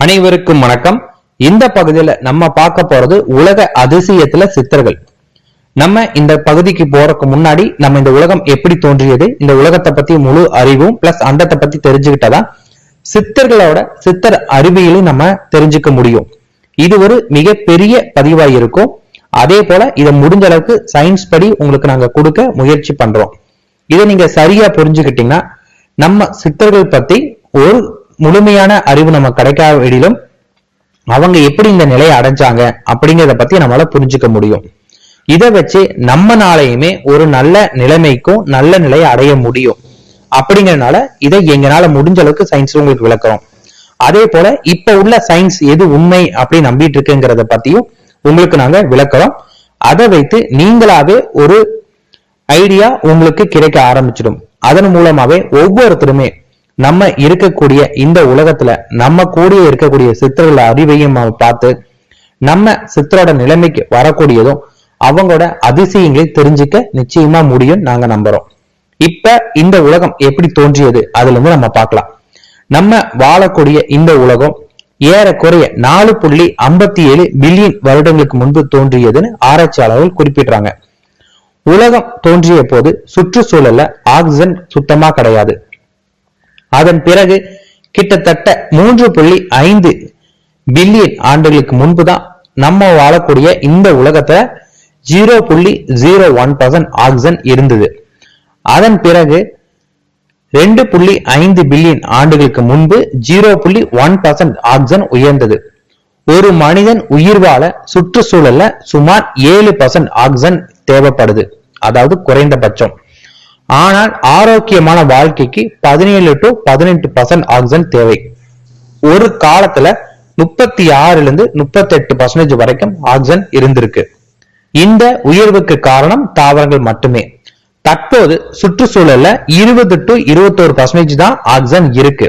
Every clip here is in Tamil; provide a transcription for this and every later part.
அனைவருக்கும் வணக்கம். இந்த பகுதியில நம்ம பார்க்க போறது உலக அதிசயத்துல சித்தர்கள். நம்ம இந்த பகுதிக்கு போறதுக்கு முன்னாடி நம்ம இந்த உலகம் எப்படி தோன்றியது? இந்த உலகத்தை பத்தி முழு அறிவும் பிளஸ் அண்டத்தை பத்தி தெரிஞ்சுக்கிட்டதான் சித்தர்களோட சித்தர் அறிவியலையும் நம்ம தெரிஞ்சுக்க முடியும். இது ஒரு மிகப்பெரிய பதிவாய் இருக்கும். அதே போல இதை முடிஞ்ச அளவுக்கு சயின்ஸ் படி உங்களுக்கு நாங்க கொடுக்க முயற்சி பண்றோம். இதை நீங்க சரியா புரிஞ்சுக்கிட்டீங்கன்னா நம்ம சித்தர்கள் பத்தி ஒரு முழுமையான அறிவு நம்ம கிடைக்காவிடிலும் அவங்க எப்படி இந்த நிலையை அடைஞ்சாங்க அப்படிங்கிறத பத்தி நம்மளால புரிஞ்சுக்க முடியும். இதை வச்சு நம்ம நாளையுமே ஒரு நல்ல நிலைமைக்கும் நல்ல நிலையை அடைய முடியும். அப்படிங்கறனால இதை எங்களால முடிஞ்ச அளவுக்கு சயின்ஸ் உங்களுக்கு விளக்குறோம். அதே போல இப்ப உள்ள சயின்ஸ் எது உண்மை அப்படி நம்பிட்டு இருக்குங்கிறத பத்தியும் உங்களுக்கு நாங்க விளக்குறோம். அதை வைத்து நீங்களாவே ஒரு ஐடியா உங்களுக்கு கிடைக்க ஆரம்பிச்சிடும். அதன் மூலமாவே ஒவ்வொருத்தருமே நம்ம இருக்கக்கூடிய இந்த உலகத்துல நம்ம கூடிய இருக்கக்கூடிய சித்தர்கள் அறிவையும் பார்த்து நம்ம சித்தரோட நிலைமைக்கு வரக்கூடியதும் அவங்களோட அதிசயங்களை தெரிஞ்சுக்க நிச்சயமா முடியும் நாங்க நம்புறோம். இப்ப இந்த உலகம் எப்படி தோன்றியது? அதுல இருந்து நம்ம பார்க்கலாம். நம்ம வாழக்கூடிய இந்த உலகம் ஏறக்குறைய நாலு புள்ளி ஐம்பத்தி ஏழு பில்லியன் வருடங்களுக்கு முன்பு தோன்றியதுன்னு ஆராய்ச்சியாளர்கள் குறிப்பிடுறாங்க. உலகம் தோன்றிய போது சுற்றுச்சூழல்ல ஆக்சிஜன் சுத்தமா கிடையாது. அதன் பிறகு கிட்டத்தட்ட மூன்று புள்ளி ஐந்து பில்லியன் ஆண்டுகளுக்கு முன்புதான் நம்ம வாழக்கூடிய இந்த உலகத்துல ஜீரோ புள்ளி ஜீரோ ஒன் பர்சன்ட் ஆக்சிஜன் இருந்தது. அதன் பிறகு ரெண்டு புள்ளி ஐந்து பில்லியன் ஆண்டுகளுக்கு முன்பு ஜீரோ புள்ளி ஒன் பர்சன்ட் ஆக்சிஜன் உயர்ந்தது. ஒரு மனிதன் உயிர் வாழ சுற்றுச்சூழல்ல சுமார் ஏழு பர்சன்ட் ஆக்சிஜன் தேவைப்படுது. அதாவது குறைந்தபட்சம். ஆனால் ஆரோக்கியமான வாழ்க்கைக்கு பதினேழு டு பதினெட்டு பர்சன்ட் ஆக்சிஜன் தேவை. ஒரு காலத்துல முப்பத்தி ஆறுல இருந்து முப்பத்தி எட்டு பர்சன்டேஜ் வரைக்கும் ஆக்சிஜன் இருந்திருக்கு. இந்த உயர்வுக்கு காரணம் தாவரங்கள் மட்டுமே. தற்போது சுற்றுச்சூழல்ல இருபது டு இருபத்தோரு பர்சன்டேஜ் தான் ஆக்சிஜன் இருக்கு.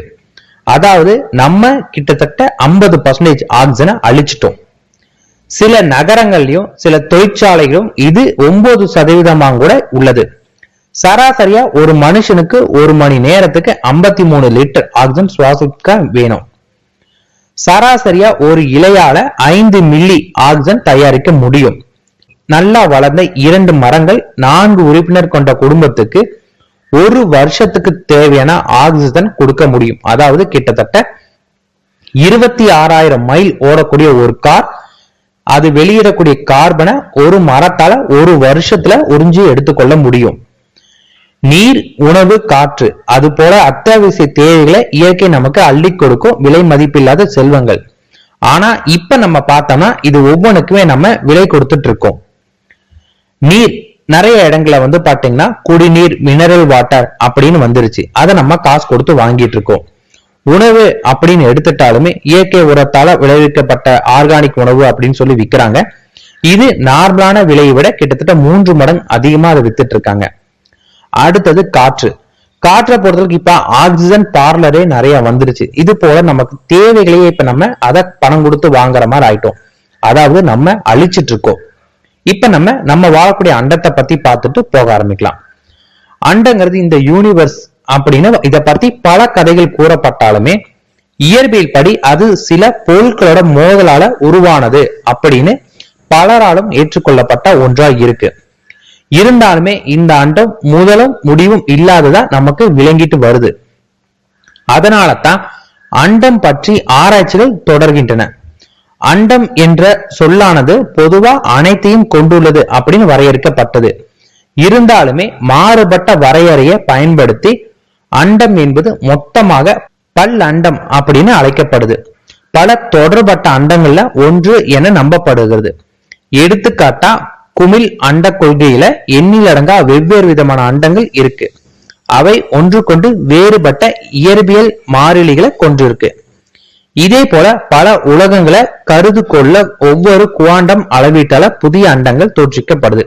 அதாவது நம்ம கிட்டத்தட்ட ஐம்பது பர்சன்டேஜ் ஆக்சிஜனை அழிச்சிட்டோம். சில நகரங்கள்லயும் சில தொழிற்சாலைகளும் இது ஒன்பது சதவீதமாக கூட உள்ளது. சராசரியா ஒரு மனுஷனுக்கு ஒரு மணி நேரத்துக்கு ஐம்பத்தி மூணு லிட்டர் ஆக்சிஜன் சுவாசிக்க வேணும். சராசரியா ஒரு இலையால ஐந்து மில்லி ஆக்சிஜன் தயாரிக்க முடியும். நல்லா வளர்ந்த இரண்டு மரங்கள் நான்கு உறுப்பினர் கொண்ட குடும்பத்துக்கு ஒரு வருஷத்துக்கு தேவையான ஆக்சிஜன் கொடுக்க முடியும். அதாவது கிட்டத்தட்ட இருபத்தி ஆறாயிரம் மைல் ஓடக்கூடிய ஒரு கார் அது வெளியிடக்கூடிய கார்பனை ஒரு மரத்தால ஒரு வருஷத்துல உறிஞ்சி எடுத்துக்கொள்ள முடியும். நீர் உணவு காற்று. அது போல அத்தியாவசிய தேவைகளை இயற்கை நமக்கு அள்ளி கொடுக்கும் விலை மதிப்பில்லாத செல்வங்கள். ஆனா இப்ப நம்ம பார்த்தோம்னா இது ஒவ்வொன்றுக்குமே நம்ம விலை கொடுத்துட்டு இருக்கோம். நீர். நிறைய இடங்களை வந்து பாத்தீங்கன்னா குடிநீர் மினரல் வாட்டர் அப்படின்னு வந்துருச்சு. அதை நம்ம காசு கொடுத்து வாங்கிட்டு இருக்கோம். உணவு அப்படின்னு எடுத்துட்டாலுமே இயற்கை உரத்தால விளைவிக்கப்பட்ட ஆர்கானிக் உணவு அப்படின்னு சொல்லி விற்கிறாங்க இது நார்மலான விலையை விட கிட்டத்தட்ட மூன்று மடங்கு அதிகமா அதை வித்துட்டு இருக்காங்க. அடுத்தது காற்று. காற்றை பொறுத்தவரைக்கும் இப்ப ஆக்சிஜன் பார்லரே நிறைய வந்துருச்சு. இது போல நமக்கு தேவைகளையே இப்ப நம்ம அதை பணம் கொடுத்து வாங்குற மாதிரி ஆயிட்டோம். அதாவது நம்ம அழிச்சிட்டு இருக்கோம். இப்ப நம்ம நம்ம வாழக்கூடிய அண்டத்தை பத்தி பார்த்துட்டு போக ஆரம்பிக்கலாம். அண்டங்கிறது இந்த யூனிவர்ஸ் அப்படின்னு இதை பத்தி பல கதைகள் கூறப்பட்டாலுமே இயற்பியல் படி அது சில பொருட்களோட மோதலால உருவானது அப்படின்னு பலராலும் ஏற்றுக்கொள்ளப்பட்ட ஒன்றா இருக்கு. இருந்தாலுமே இந்த அண்டம் முதலும் முடிவும் இல்லாததா நமக்கு விளங்கிட்டு வருது. அதனால தான் அண்டம் பற்றி ஆராய்ச்சிகள் தொடர்கின்றன. அண்டம் என்ற சொல்லானது பொதுவா அனைத்தையும் கொண்டுள்ளது அப்படின்னு வரையறுக்கப்பட்டது. இருந்தாலுமே மாறுபட்ட வரையறையை பயன்படுத்தி அண்டம் என்பது மொத்தமாக பல் அண்டம் அப்படின்னு அழைக்கப்படுது. பல தொடர்பட்ட அண்டங்கள்ல ஒன்று என நம்பப்படுகிறது. எடுத்துக்காட்டா குமிழ் அண்ட கொள்கையில எண்ணிலடங்கா வெவ்வேறு விதமான அண்டங்கள் இருக்கு. அவை ஒன்றுக்கொண்டு வேறுபட்ட இயற்பியல் மாறிலிகளை கொண்டிருக்கு. இதே போல பல உலகங்களை கருது கொள்ள ஒவ்வொரு குவாண்டம் அளவீட்டால புதிய அண்டங்கள் தோற்றுவிக்கப்படுது.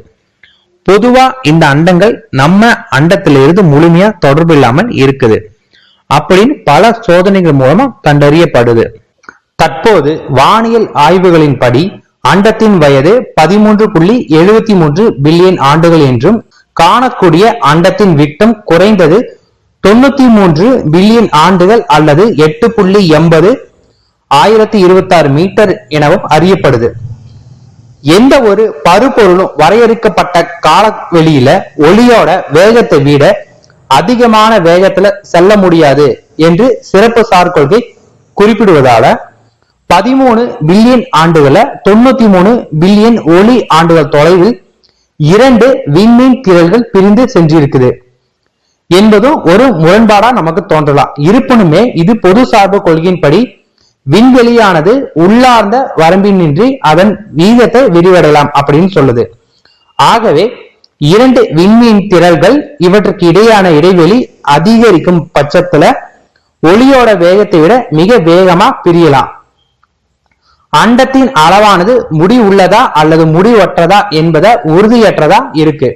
பொதுவா இந்த அண்டங்கள் நம்ம அண்டத்திலிருந்து முழுமையா தொடர்பு இல்லாமல் இருக்குது. அப்படின்னு பல சோதனைகள் மூலமா கண்டறியப்படுது. தற்போது வானியல் ஆய்வுகளின்படி அண்டத்தின் வயது பதிமூன்று புள்ளி எழுபத்தி மூன்று பில்லியன் ஆண்டுகள் என்றும் காணக்கூடிய அண்டத்தின் விட்டம் குறைந்தது தொண்ணூத்தி மூன்று பில்லியன் ஆண்டுகள் அல்லது எட்டு புள்ளி எண்பது ஆயிரத்தி இருபத்தி ஆறு மீட்டர் எனவும் அறியப்படுது. எந்த ஒரு பருப்பொருளும் வரையறுக்கப்பட்ட காலவெளியில ஒளியோட வேகத்தை விட அதிகமான வேகத்துல செல்ல முடியாது என்று சிறப்பு சார் கொள்கை குறிப்பிடுவதால பதிமூணு பில்லியன் ஆண்டுகள தொண்ணூத்தி மூணு பில்லியன் ஒளி ஆண்டுகள் தொலைவில் இரண்டு விண்மீன் திரள்கள் பிரிந்து சென்றிருக்குது. என்பதும் ஒரு முரண்பாடா நமக்கு தோன்றலாம். இருப்பினுமே இது பொது சார்பு கொள்கையின்படி விண்வெளியானது உள்ளார்ந்த வரம்பினின்றி அதன் வீதத்தை விரிவடையலாம் அப்படின்னு சொல்லுது. ஆகவே இரண்டு விண்மீன் திரள்கள் இவற்றுக்கு இடையான இடைவெளி அதிகரிக்கும் பட்சத்துல ஒளியோட வேகத்தை விட மிக வேகமா பிரியலாம். அண்டத்தின் அளவானது முடி உள்ளதா அல்லது முடிவற்றதா என்பத உறுதியற்றதா இருக்கு.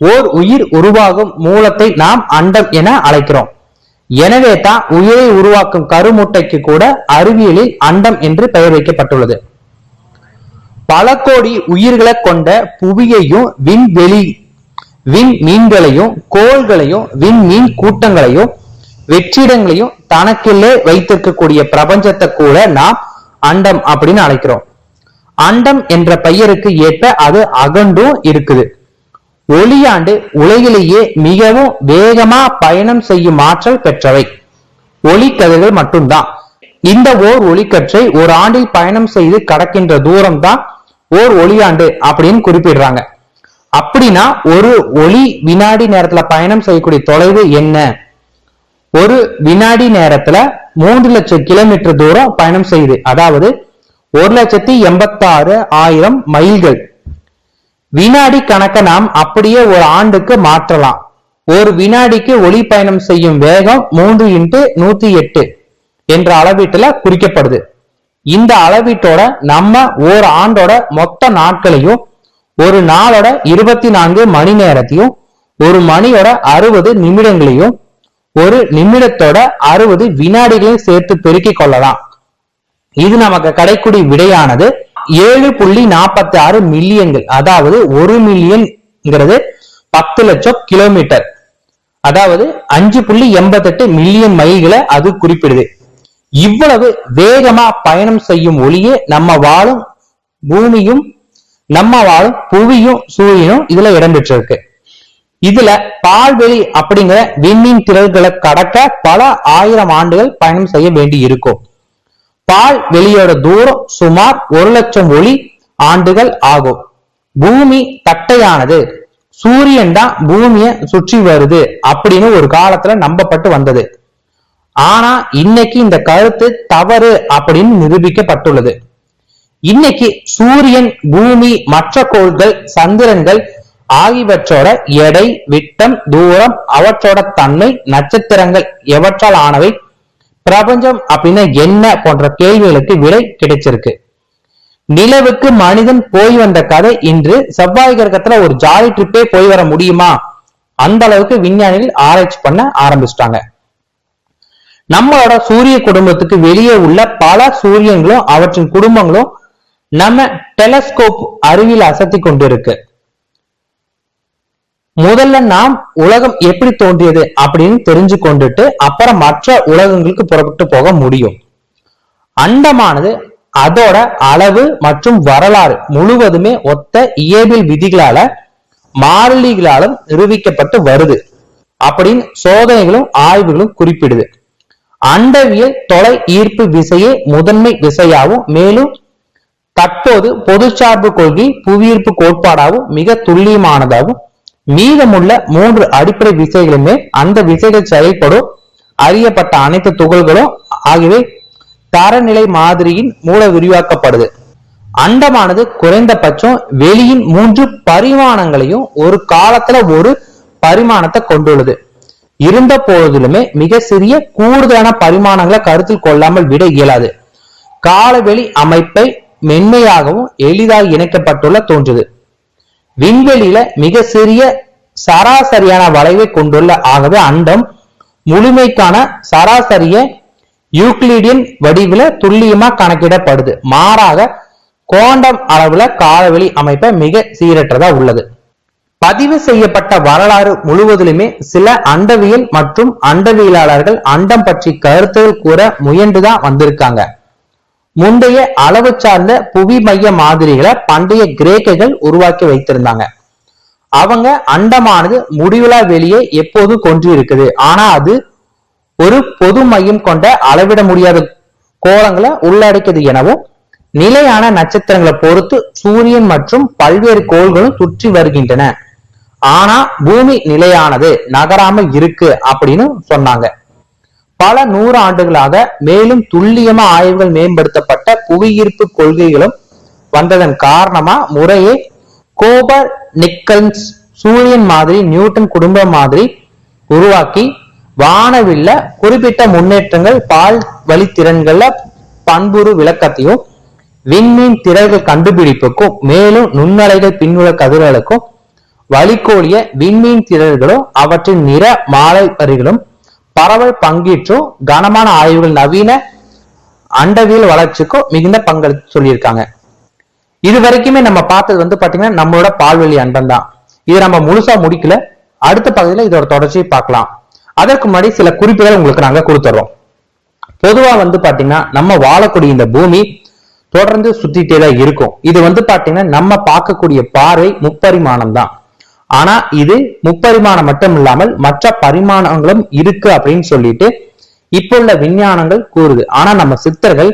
ஓர் உயிர் உருவாகும் மூலத்தை நாம் அண்டம் என அழைக்கிறோம். எனவே தான் உயிரை உருவாக்கும் கருமுட்டைக்கு கூட அறிவியலில் அண்டம் என்று பெயர் வைக்கப்பட்டுள்ளது. பல கோடி உயிர்களை கொண்ட புவியையும் விண்வெளி விண் மீன்களையும் கோள்களையும் விண்மீன் கூட்டங்களையும் வெற்றிடங்களையும் தனக்குள்ளே வைத்திருக்கக்கூடிய பிரபஞ்சத்தை கூட நாம் அண்டம் அப்படின்னு அழைக்கிறோம். அண்டம் என்ற பெயருக்கு ஏற்ப அது அகண்டும் இருக்குது. ஒளியாண்டு உலகிலேயே மிகவும் வேகமா பயணம் செய்யும் ஆற்றல் பெற்றவை. ஒளிக்கதிர்கள் மட்டும்தான். இந்த ஓர் ஒளிக்கற்றை ஒரு ஆண்டில் பயணம் செய்து கடக்கின்ற தூரம் தான் ஓர் ஒளியாண்டு அப்படின்னு குறிப்பிடுறாங்க. அப்படின்னா ஒரு ஒளி வினாடி நேரத்துல பயணம் செய்யக்கூடிய தொலைவு என்ன? ஒரு வினாடி நேரத்துல மூன்று லட்சம் கிலோமீட்டர் தூரம் பயணம் செய்யுது அதாவது ஒரு லட்சத்தி எண்பத்தாறு ஆயிரம் மைல்கள். வினாடி கணக்க நாம் அப்படியே ஒரு ஆண்டுக்கு மாற்றலாம். ஒரு வினாடிக்கு ஒளி பயணம் செய்யும் வேகம் மூன்று இன்ட்டு நூத்தி எட்டு என்ற அளவீட்டுல குறிக்கப்படுது. இந்த அளவீட்டோட நம்ம ஒரு ஆண்டோட மொத்த நாட்களையும் ஒரு நாளோட இருபத்தி நான்கு மணி நேரத்தையும் ஒரு மணியோட அறுபது நிமிடங்களையும் ஒரு நிமிடத்தோட அறுபது வினாடிகளையும் சேர்த்து பெருக்கிக் கொள்ளலாம். இது நமக்கு கிடைக்கூடிய விடையானது ஏழு புள்ளி நாற்பத்தி ஆறு மில்லியன்கள் அதாவது ஒரு மில்லியன்ங்கிறது பத்து லட்சம் கிலோமீட்டர். அதாவது அஞ்சு புள்ளி எண்பத்தெட்டு மில்லியன் மைல்களை அது குறிப்பிடுது. இவ்வளவு வேகமா பயணம் செய்யும் ஒளியே நம்ம வாழும் பூமியும் நம்ம வாழும் புவியும் சூரியனும் இதுல இடம்பெற்றிருக்கு இதுல பால்வெளி அப்படிங்கிற விண்மீன் திரள்களை கடக்க பல ஆயிரம் ஆண்டுகள் பயணம் செய்ய வேண்டி இருக்கும் பால் வெளியோட தூரம் சுமார் ஒரு லட்சம் ஒளி ஆண்டுகள் ஆகும். பூமி தட்டையானது. சூரியன் தான் பூமியை சுற்றி வருது அப்படின்னு ஒரு காலத்துல நம்பப்பட்டு வந்தது. ஆனா இன்னைக்கு இந்த கருத்து தவறு அப்படின்னு நிரூபிக்கப்பட்டுள்ளது. இன்னைக்கு சூரியன் பூமி மற்ற கோள்கள் சந்திரன்கள் ஆகியவற்றோட எடை விட்டம் தூரம் அவற்றோட தன்மை நட்சத்திரங்கள் எவற்றால் ஆனவை? பிரபஞ்சம் அப்படின்னா என்ன போன்ற கேள்விகளுக்கு விடை கிடைச்சிருக்கு. நிலவுக்கு மனிதன் போய் வந்த கதை இன்று செவ்வாய் கிரகத்துல ஒரு ஜாலி ட்ரிப்பே போய் வர முடியுமா? அந்த அளவுக்கு விஞ்ஞானிகள் ஆராய்ச்சி பண்ண ஆரம்பிச்சிட்டாங்க. நம்மளோட சூரிய குடும்பத்துக்கு வெளியே உள்ள பல சூரியன்களும் அவற்றின் குடும்பங்களும் நம்ம டெலஸ்கோப் அருவியில் அசத்தி கொண்டிருக்கு. முதல்ல நாம் உலகம் எப்படி தோன்றியது அப்படின்னு தெரிஞ்சு கொண்டுட்டு அப்புறம் மற்ற உலகங்களுக்கு புறப்பட்டு போக முடியும். அண்டமானது அதோட அளவு மற்றும் வரலாறு முழுவதுமே ஒத்த இயற்பியல் விதிகளால மாறிலிகளாலும் நிரூபிக்கப்பட்டு வருது அப்படின்னு சோதனைகளும் ஆய்வுகளும் குறிப்பிடுது. அண்டவியல் தொலை ஈர்ப்பு விசையே முதன்மை விசையாகவும் மேலும் தற்போது பொதுச்சார்பு கொள்கை புவியீர்ப்பு கோட்பாடாகவும் மிக துல்லியமானதாகவும் மீதமுள்ள மூன்று அடிப்படை விசைகளுமே அந்த விசைகள் செயல்படும் அறியப்பட்ட அனைத்து துகள்களும் ஆகியவை தரநிலை மாதிரியின் மூல விரிவாக்கப்படுது. அண்டமானது குறைந்தபட்சம் வெளியின் மூன்று பரிமாணங்களையும் ஒரு காலத்துல ஒரு பரிமாணத்தை கொண்டுள்ளது. இருந்த போதிலுமே மிக சிறிய கூடுதலான பரிமாணங்களை கருத்தில் கொள்ளாமல் விட இயலாது. காலவெளி அமைப்பை மென்மையாகவும் எளிதாக இணைக்கப்பட்டுள்ள தோன்றுது. விண்வெளியில மிக சிறிய சராசரியான வளைவை கொண்டுள்ள ஆகவே அண்டம் முழுமைக்கான சராசரிய யூக்ளிடியன் வடிவில துல்லியமா கணக்கிடப்படுது. மாறாக கோண்டம் அளவுல காலவெளி அமைப்பை மிக சீரற்றதா உள்ளது. பதிவு செய்யப்பட்ட வரலாறு முழுவதிலுமே சில அண்டவியல் மற்றும் அண்டவியலாளர்கள் அண்டம் பற்றி கருத்துகள் கூற முயன்றுதான் வந்திருக்காங்க. முந்தைய அளவு சார்ந்த புவி மைய மாதிரிகளை பண்டைய கிரேக்கர்கள் உருவாக்கி வைத்திருந்தாங்க. அவங்க அண்டமானது முடிவுலா வெளியே எப்போதும் கொன்று இருக்குது ஆனா அது ஒரு பொது மையம் கொண்ட அளவிட முடியாத கோலங்களை உள்ளடக்கியது எனவும் நிலையான நட்சத்திரங்களை பொறுத்து சூரியன் மற்றும் பல்வேறு கோள்களும் சுற்றி வருகின்றன. ஆனா பூமி நிலையானது நகராம இருக்கு அப்படின்னு சொன்னாங்க. பல நூறு ஆண்டுகளாக மேலும் துல்லியமா ஆய்வுகள் மேம்படுத்தப்பட்ட புவியீர்ப்பு கொள்கைகளும் வந்ததன் காரணமா முறையே கோபர் நிக்கல்ஸ் சூரியன் மாதிரி நியூட்டன் குடும்ப மாதிரி உருவாக்கி வானவில்ல குறிப்பிட்ட முன்னேற்றங்கள் பால் வழித்திறன்கள்ல பண்புரு விளக்கத்தையும் விண்மீன் திரள்கள் கண்டுபிடிப்புக்கும் மேலும் நுண்ணலைகள் பின்னுள்ள கதிர்களுக்கும் வழிகோலிய விண்மீன் திரள்களும் அவற்றின் நிற மாலை வரிகளும் பரவல் பங்கீற்றும் கனமான ஆய்வுகள் நவீன அண்டவியல் வளர்ச்சிக்கும் மிகுந்த பங்களித்து சொல்லியிருக்காங்க. இது வரைக்குமே நம்ம பார்த்தது வந்து பாத்தீங்கன்னா நம்மளோட பால்வெளி அண்டம் தான் இது நம்ம முழுசா முடிக்கல. அடுத்த பகுதியில இதோட தொடர்ச்சியை பார்க்கலாம். அதற்கு முன்னாடி சில குறிப்புகள் உங்களுக்கு நாங்க கொடுத்துறோம். பொதுவா வந்து பாத்தீங்கன்னா நம்ம வாழக்கூடிய இந்த பூமி தொடர்ந்து சுத்திட்டே தான் இருக்கும். இது வந்து பாத்தீங்கன்னா நம்ம பார்க்கக்கூடிய பார்வை முப்பரிமாணம் தான் ஆனா இது முப்பரிமாணம் மட்டும் இல்லாமல் மற்ற பரிமாணங்களும் இருக்கு அப்படின்னு சொல்லிட்டு இப்போ உள்ள விஞ்ஞானங்கள் கூறுது. ஆனா நம்ம சித்தர்கள்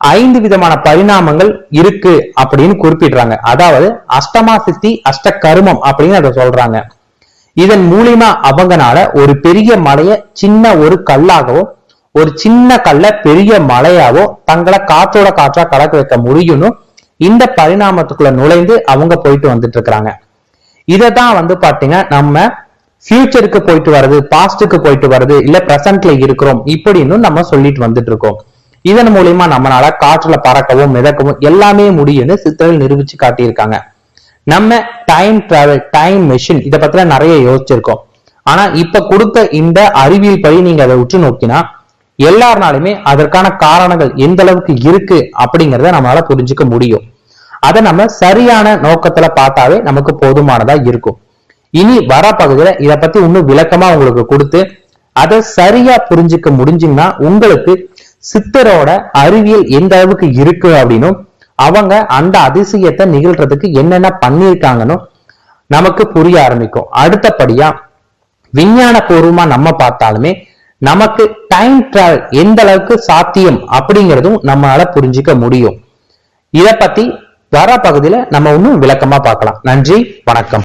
ஐந்து விதமான பரிணாமங்கள் இருக்கு அப்படின்னு குறிப்பிடுறாங்க. அதாவது அஷ்டமா சித்தி அஷ்ட கருமம் அப்படின்னு அதை சொல்றாங்க. இதன் மூலியமா அவங்கனால ஒரு பெரிய மலைய சின்ன ஒரு கல்லாகவோ ஒரு சின்ன கல்ல பெரிய மலையாவோ தங்களை காற்றோட காற்றா கலக்க வைக்க முடியும்னு இந்த பரிணாமத்துக்குள்ள நுழைந்து அவங்க போயிட்டு வந்துட்டு இருக்கிறாங்க. இதை தான் வந்து பாத்தீங்கன்னா நம்ம ஃபியூச்சருக்கு போயிட்டு வர்றது பாஸ்டுக்கு போயிட்டு வர்றது இல்ல பிரசன்ட்ல இருக்கிறோம் இப்படின்னு நம்ம சொல்லிட்டு வந்துட்டு இருக்கோம். இதன் மூலியமா நம்மளால காற்றுல பறக்கவும் மிதக்கவும் எல்லாமே முடியும்னு சித்தர்கள் நிரூபிச்சு காட்டியிருக்காங்க. நம்ம டைம் டிராவல் டைம் மெஷின் இதை பத்தில நிறைய யோசிச்சிருக்கோம். ஆனா இப்ப கொடுத்த இந்த அறிவியல் படி நீங்க அதை உற்று நோக்கினா எல்லாருனாலுமே அதற்கான காரணங்கள் எந்த அளவுக்கு இருக்கு அப்படிங்கறத நம்மளால புரிஞ்சுக்க முடியும். அதை நம்ம சரியான நோக்கத்துல பார்த்தாவே நமக்கு போதுமானதா இருக்கும். இனி வர பகுதியில இத பத்தி இன்னும் விளக்கமா உங்களுக்கு கொடுத்து அதை சரியா புரிஞ்சுக்க முடிஞ்சுங்கன்னா உங்களுக்கு சித்தரோட அறிவியல் எந்த அளவுக்கு இருக்கு அப்படின்னும் அவங்க அந்த அதிசயத்தை நிகழ்றதுக்கு என்னென்ன பண்ணியிருக்காங்கன்னு நமக்கு புரிய ஆரம்பிக்கும். அடுத்தபடியா விஞ்ஞான பூர்வமா நம்ம பார்த்தாலுமே நமக்கு டைம் டிராவல் எந்த அளவுக்கு சாத்தியம் அப்படிங்கிறதும் நம்மளால புரிஞ்சுக்க முடியும். இத பத்தி தாரா பகுதியில நம்ம இன்னும் விளக்கமா பார்க்கலாம். நன்றி வணக்கம்.